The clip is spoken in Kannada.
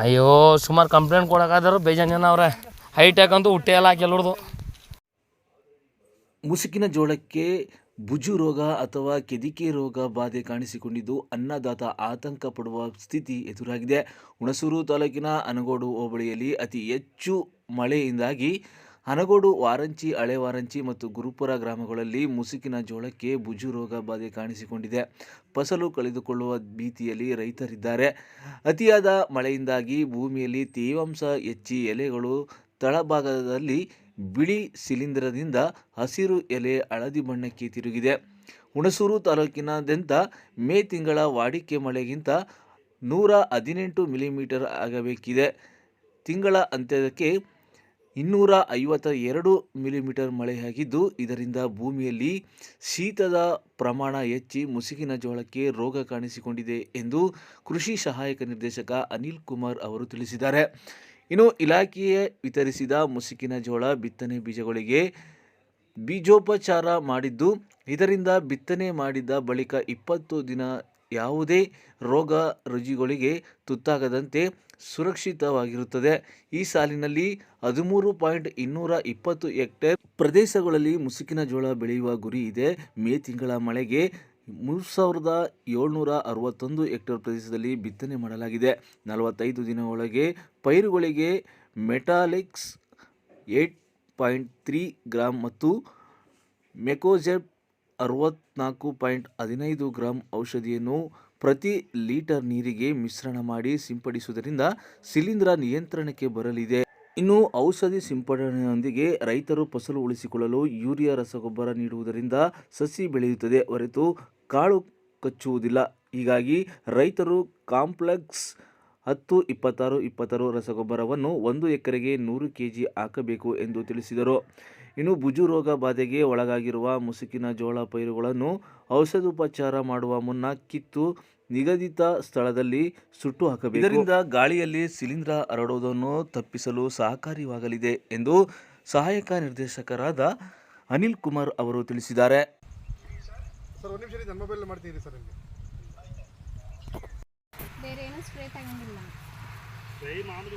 ಅಯ್ಯೋ, ಸುಮಾರು ಕಂಪ್ಲೇಂಟ್ ಕೊಡೋಕ್ಕಾದ್ರು ಬೇಜಾನ್ ಜನ ಅವ್ರೆ ಹೈಟೆಕ್ ಅಂತೂ ಹುಟ್ಟೆ ಎಲ್ಲ ಕೆಲವ್ರದು. ಮುಸುಕಿನ ಜೋಳಕ್ಕೆ ಬುಜು ರೋಗ ಅಥವಾ ಕೆದಿಕೆ ರೋಗ ಬಾಧೆ ಕಾಣಿಸಿಕೊಂಡಿದ್ದು ಅನ್ನದಾತ ಆತಂಕ ಪಡುವ ಸ್ಥಿತಿ ಎದುರಾಗಿದೆ. ಹುಣಸೂರು ತಾಲೂಕಿನ ಅನಗೋಡು ಹೋಬಳಿಯಲ್ಲಿ ಅತಿ ಹೆಚ್ಚು ಮಳೆಯಿಂದಾಗಿ ಅನಗೋಡು ವಾರಂಚಿ, ಹಳೆ ವಾರಂಚಿ ಮತ್ತು ಗುರುಪುರ ಗ್ರಾಮಗಳಲ್ಲಿ ಮುಸುಕಿನ ಜೋಳಕ್ಕೆ ಬುಜು ರೋಗ ಬಾಧೆ ಕಾಣಿಸಿಕೊಂಡಿದೆ. ಫಸಲು ಕಳೆದುಕೊಳ್ಳುವ ಭೀತಿಯಲ್ಲಿ ರೈತರಿದ್ದಾರೆ. ಅತಿಯಾದ ಮಳೆಯಿಂದಾಗಿ ಭೂಮಿಯಲ್ಲಿ ತೇವಾಂಶ ಹೆಚ್ಚಿ ಎಲೆಗಳು ತಳಭಾಗದಲ್ಲಿ ಬಿಳಿ ಶಿಲೀಂಧ್ರದಿಂದ ಹಸಿರು ಎಲೆ ಹಳದಿ ಬಣ್ಣಕ್ಕೆ ತಿರುಗಿದೆ. ಹುಣಸೂರು ತಾಲೂಕಿನಾದ್ಯಂತ ಮೇ ತಿಂಗಳ ವಾಡಿಕೆ ಮಳೆಗಿಂತ ನೂರ ಹದಿನೆಂಟು ಮಿಲಿಮೀಟರ್ ಆಗಬೇಕಿದೆ. ತಿಂಗಳ ಅಂತ್ಯಕ್ಕೆ ಇನ್ನೂರ ಐವತ್ತ ಎರಡು ಮಿಲಿಮೀಟರ್ ಮಳೆಯಾಗಿದ್ದು, ಇದರಿಂದ ಭೂಮಿಯಲ್ಲಿ ಶೀತದ ಪ್ರಮಾಣ ಹೆಚ್ಚಿ ಮುಸುಕಿನ ಜೋಳಕ್ಕೆ ರೋಗ ಕಾಣಿಸಿಕೊಂಡಿದೆ ಎಂದು ಕೃಷಿ ಸಹಾಯಕ ನಿರ್ದೇಶಕ ಅನಿಲ್ ಕುಮಾರ್ ಅವರು ತಿಳಿಸಿದ್ದಾರೆ. ಇನ್ನು ಇಲಾಖೆಯೇ ವಿತರಿಸಿದ ಮುಸುಕಿನ ಜೋಳ ಬಿತ್ತನೆ ಬೀಜಗಳಿಗೆ ಬೀಜೋಪಚಾರ ಮಾಡಿದ್ದು, ಇದರಿಂದ ಬಿತ್ತನೆ ಮಾಡಿದ ಬಳಿಕ ಇಪ್ಪತ್ತು ದಿನ ಯಾವುದೇ ರೋಗ ರುಜಿಗಳಿಗೆ ತುತ್ತಾಗದಂತೆ ಸುರಕ್ಷಿತವಾಗಿರುತ್ತದೆ. ಈ ಸಾಲಿನಲ್ಲಿ ಹದಿಮೂರು ಪಾಯಿಂಟ್ ಇನ್ನೂರ ಇಪ್ಪತ್ತು ಹೆಕ್ಟೇರ್ ಪ್ರದೇಶಗಳಲ್ಲಿ ಮುಸುಕಿನ ಜೋಳ ಬೆಳೆಯುವ ಗುರಿ ಇದೆ. ಮೇ ತಿಂಗಳ ಮಳೆಗೆ ಮೂರು ಸಾವಿರದ ಏಳ್ನೂರ ಅರವತ್ತೊಂದು ಹೆಕ್ಟೇರ್ ಪ್ರದೇಶದಲ್ಲಿ ಬಿತ್ತನೆ ಮಾಡಲಾಗಿದೆ. ನಲವತ್ತೈದು ದಿನ ಒಳಗೆ ಪೈರುಗಳಿಗೆ metalaxyl eight point three gram ಮತ್ತು ಮೆಕೋಜೆಬ್ ಅರವತ್ನಾಲ್ಕು ಪಾಯಿಂಟ್ ಹದಿನೈದು ಗ್ರಾಂ ಔಷಧಿಯನ್ನು ಪ್ರತಿ ಲೀಟರ್ ನೀರಿಗೆ ಮಿಶ್ರಣ ಮಾಡಿ ಸಿಂಪಡಿಸುವುದರಿಂದ ಶಿಲೀಂಧ್ರ ನಿಯಂತ್ರಣಕ್ಕೆ ಬರಲಿದೆ. ಇನ್ನು ಔಷಧಿ ಸಿಂಪಡಣೆಯೊಂದಿಗೆ ರೈತರು ಫಸಲು ಉಳಿಸಿಕೊಳ್ಳಲು ಯೂರಿಯಾ ರಸಗೊಬ್ಬರ ನೀಡುವುದರಿಂದ ಸಸಿ ಬೆಳೆಯುತ್ತದೆ ಹೊರತು ಕಾಳು ಕಚ್ಚುವುದಿಲ್ಲ. ಹೀಗಾಗಿ ರೈತರು ಕಾಂಪ್ಲೆಕ್ಸ್ ಹತ್ತು ಇಪ್ಪತ್ತಾರು ಇಪ್ಪತ್ತಾರು ರಸಗೊಬ್ಬರವನ್ನು ಒಂದು ಎಕರೆಗೆ ನೂರು ಕೆ ಜಿ ಹಾಕಬೇಕು ಎಂದು ತಿಳಿಸಿದರು. ಇನ್ನು ಬುಜು ರೋಗ ಬಾಧೆಗೆ ಒಳಗಾಗಿರುವ ಮುಸುಕಿನ ಜೋಳ ಪೈರುಗಳನ್ನು ಔಷಧೋಪಚಾರ ಮಾಡುವ ಮುನ್ನ ಕಿತ್ತು ನಿಗದಿತ ಸ್ಥಳದಲ್ಲಿ ಸುಟ್ಟು ಹಾಕಬೇಕು. ಇದರಿಂದ ಗಾಳಿಯಲ್ಲಿ ಶಿಲೀಂಧ್ರ ಹರಡುವುದನ್ನು ತಪ್ಪಿಸಲು ಸಹಕಾರಿಯಾಗಲಿದೆ ಎಂದು ಸಹಾಯಕ ನಿರ್ದೇಶಕರಾದ ಅನಿಲ್ ಕುಮಾರ್ ಅವರು ತಿಳಿಸಿದ್ದಾರೆ. ಸರ್ ಒಂದು ನಿಮಿಷ ನನ್ನ ಮೊಬೈಲ್ ಮಾಡ್ತೀನಿ ಸರ್ ನಿಮಗೆ ಬೇರೆ ಏನೂ ಸ್ಪ್ರೇ ತಗೊಂಡಿಲ್ಲ. ಸ್ಪ್ರೇ ಮಾಮೂಲಿ